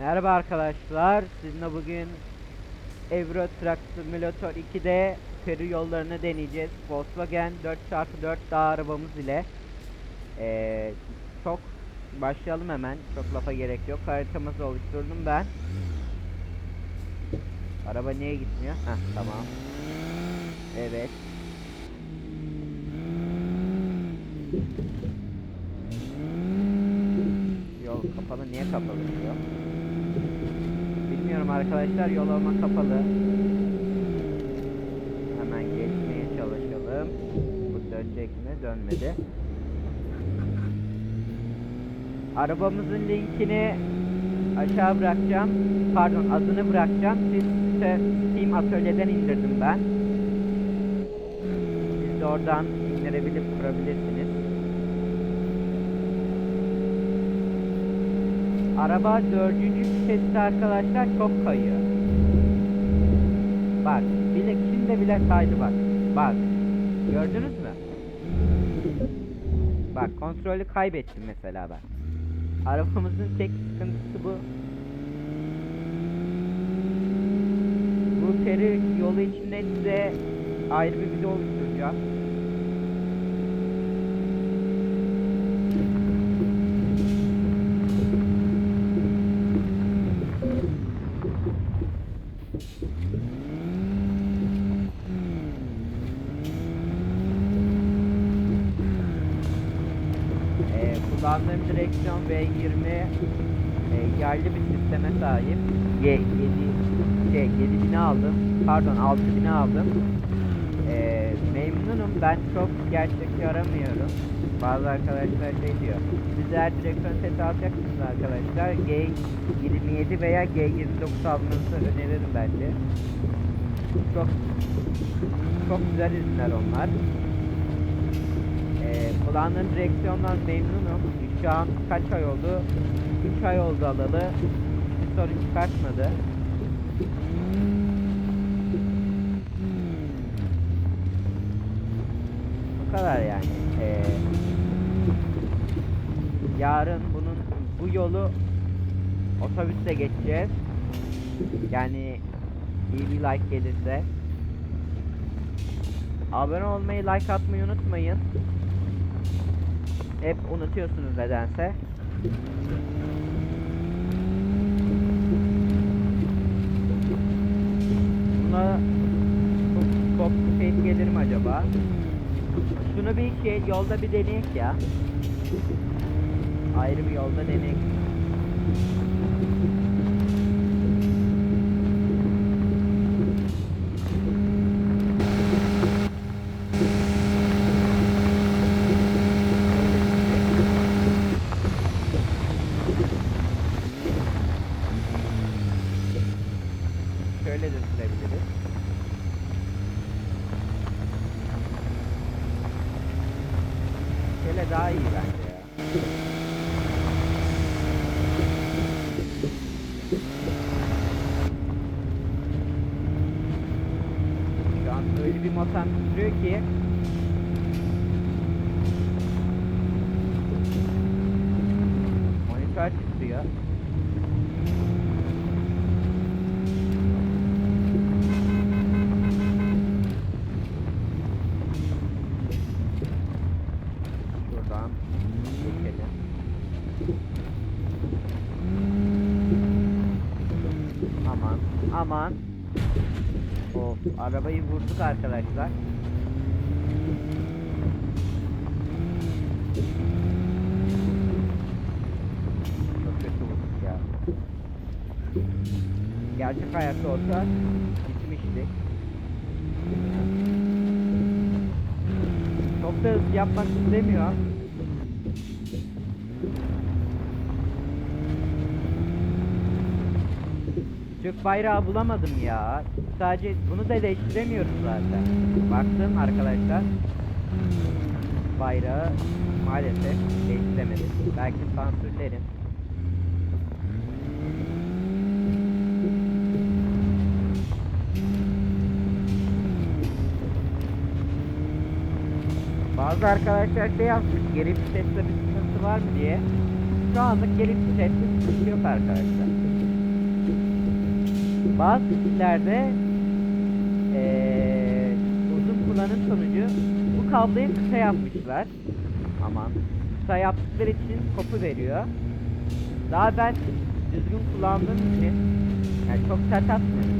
Merhaba arkadaşlar. Sizinle bugün Euro Truck Simulator 2'de Peru yollarını deneyeceğiz. Volkswagen 4x4 dağ arabamız ile. Ee, çok başlayalım hemen. Çok lafa gerek yok. Haritamızı oluşturdum ben. Araba niye gitmiyor? Heh tamam. Evet. Yol kapalı. Niye kapalı diyor? Bilmiyorum arkadaşlar. Yol olma kapalı. Hemen geçmeye çalışalım. Bu dönecek mi? Dönmedi. Arabamızın linkini aşağı bırakacağım. Pardon adını bırakacağım. Siz işte Steam atölyeden indirdim ben. Siz de oradan indirebilip kurabilirsiniz. Araba dördüncü viteste arkadaşlar çok kayıyor. Bak bile şimdi bile kaydı bak. Bak. Gördünüz mü? Bak kontrolü kaybettim mesela ben. Arabamızın tek sıkıntısı bu. Bu peri yolu içinde size ayrı bir video oluşturacağım. Kullandığım direksiyon V20 e, yaylı bir sisteme sahip. Ye, 7 şey 7000'i aldım. Pardon 6000'i aldım. Ee, memnunum. Ben çok gerçekçi aramıyorum. Bazı arkadaşlar şey diyor. Siz eğer direksiyon seti alacaksınız arkadaşlar G27 veya G29 almanızı öneririm bence. Çok çok güzel ürünler onlar. Ee, kullandığım direksiyondan memnunum. Şu an kaç ay oldu? 3 ay oldu alalı. Bir sorun çıkartmadı. Bu kadar yani. Ee, yarın bunun bu yolu otobüsle geçeceğiz. Yani iyi bir like gelirse. Abone olmayı, like atmayı unutmayın. Hep unutuyorsunuz nedense. Buna top space gelir mi acaba? Şunu bir şey yolda bir deneyek ya. Ayrı bir yolda deneyek. Şöyle de sürebiliriz. Şöyle daha iyi bence ya. Şu an öyle bir motor tutuyor ki Monitör titriyor. Aman. Of, arabayı vurduk arkadaşlar. Çok kötü vurduk ya. Gerçek hayatta olsa gitmiştik. Çok da hızlı yapmak istemiyor. Türk bayrağı bulamadım ya. Sadece bunu da değiştiremiyoruz zaten. Baktım arkadaşlar. Bayrağı maalesef değiştiremedim. Belki sansürlerim. Bazı arkadaşlar şey yazmış, geri viteste bir sıkıntı var mı diye. Şu anlık geri viteste sıkıntı yok arkadaşlar. Bazı kişilerde eee uzun kullanım sonucu bu kabloyu kısa yapmışlar. Aman kısa yaptıkları için kopu veriyor. Daha ben düzgün kullandığım için yani çok sert atmıyorum.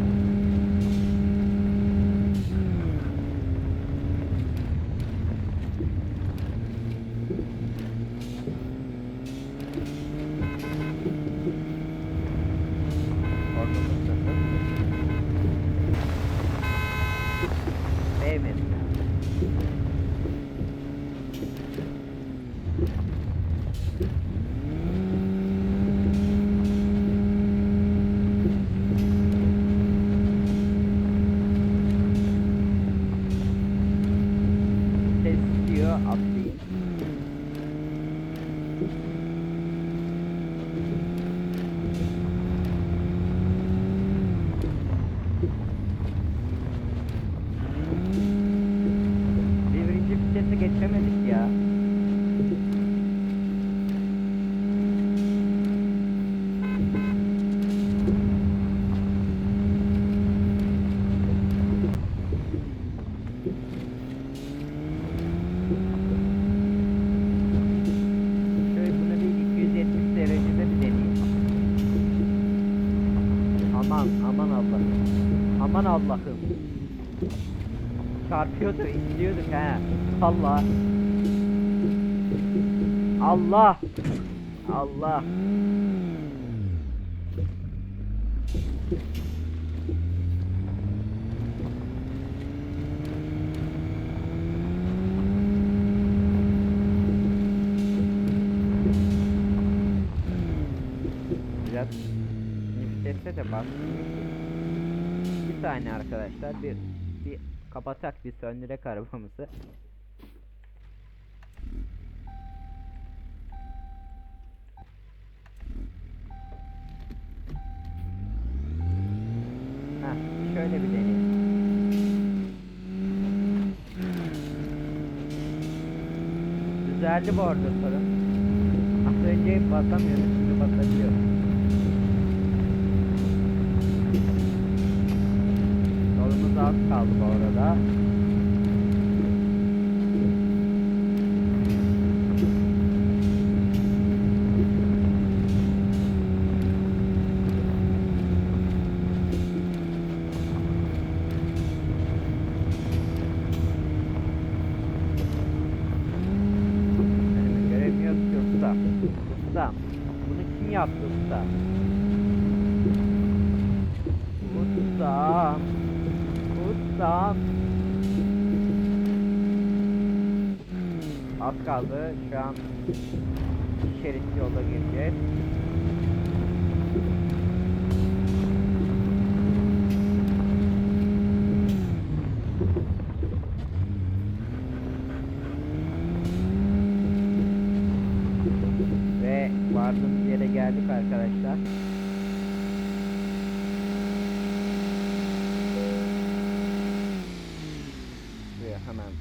Aman Allah'ım. Aman Allah'ım. Çarpıyordu, izliyorduk he. Allah. Allah. Allah. Nefese de bak. Bir saniye arkadaşlar bir bir kapatak bir söndürek arabamızı. Heh, şöyle bir deneyim. Düzeldi bu arada sorun. Az önce basamıyordum şimdi basabiliyorum. Az kaldı bu arada. Benim görevim yok ki usta. Usta. Bunu kim yaptı usta? Ustam. Ustam. Az kaldı. Şu an şerit yolda gireceğiz.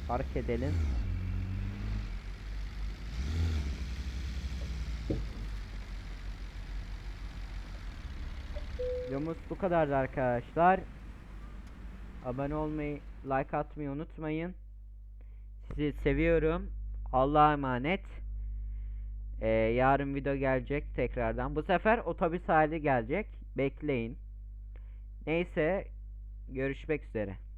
Park edelim. Videomuz bu kadardı arkadaşlar. Abone olmayı, like atmayı unutmayın. Sizi seviyorum. Allah'a emanet. Ee, yarın video gelecek tekrardan. Bu sefer otobüs hali gelecek. Bekleyin. Neyse görüşmek üzere.